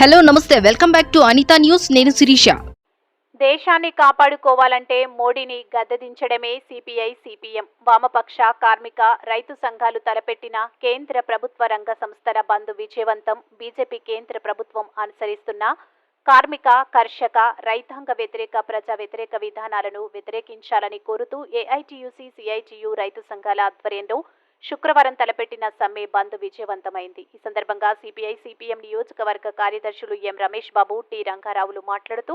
Hello నమస్తే. Welcome back to Anitha news. నేను శిరీష. దేశాన్ని కాపాడుకోవాలంటే మోడీని గద్దదించడమే సిపిఐ సిపిఎం. వామపక్ష కార్మిక రైతు సంఘాలు తలపెట్టిన కేంద్ర ప్రభుత్వ రంగ సంస్థల బంద్ విజయవంతం బీజేపీ కేంద్ర ప్రభుత్వం అనుసరిస్తున్న కార్మిక కర్షక రైతాంగ వ్యతిరేక ప్రజా వ్యతిరేక విధానాలను వ్యతిరేకించాలని కోరుతూ ఏఐటియుసి సిఐటియు రైతు సంఘాల ఆధ్వర్యంలో శుక్రవారం తలపెట్టిన సమ్మె బంద్ విజయవంతమైంది. ఈ సందర్భంగా సిపిఐ సిపిఎం నియోజకవర్గ కార్యదర్శులు ఎం రమేష్ బాబు టి రంగారావులు మాట్లాడుతూ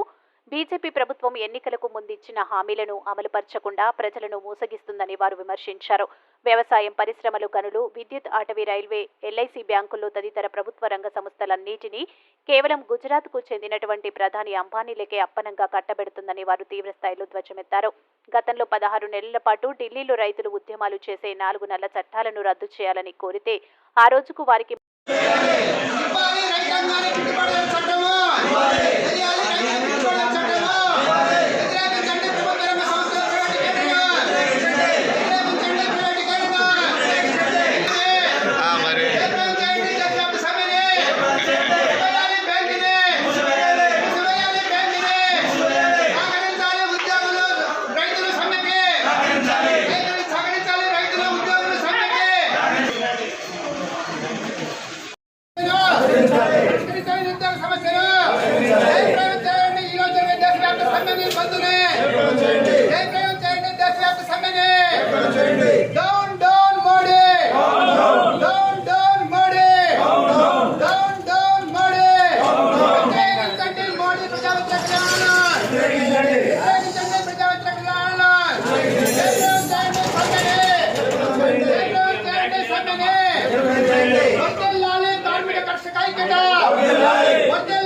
బీజేపీ ప్రభుత్వం ఎన్నికలకు ముందిచ్చిన హామీలను అమలుపరచకుండా ప్రజలను మోసగిస్తుందని వారు విమర్శించారు. వ్యవసాయం పరిశ్రమలు గనులు విద్యుత్ అటవీ రైల్వే ఎల్ఐసి బ్యాంకులు తదితర ప్రభుత్వ రంగ సంస్థలన్నిటినీ కేవలం గుజరాత్కు చెందినటువంటి ప్రధాని అంబానీలకే అప్పనంగా కట్టబెడుతుందని వారు తీవ్రస్థాయిలో ధ్వజమెత్తారు. గతంలో పదహారు నెలల పాటు ఢిల్లీలో రైతులు ఉద్యమాలు చేసే నాలుగు నెలల చట్టాలను రద్దు చేయాలని కోరితే ఆ రోజుకు వారికి వందే లాలే కార్మిక కక్ష ఐక్యత వందే లాలే వందే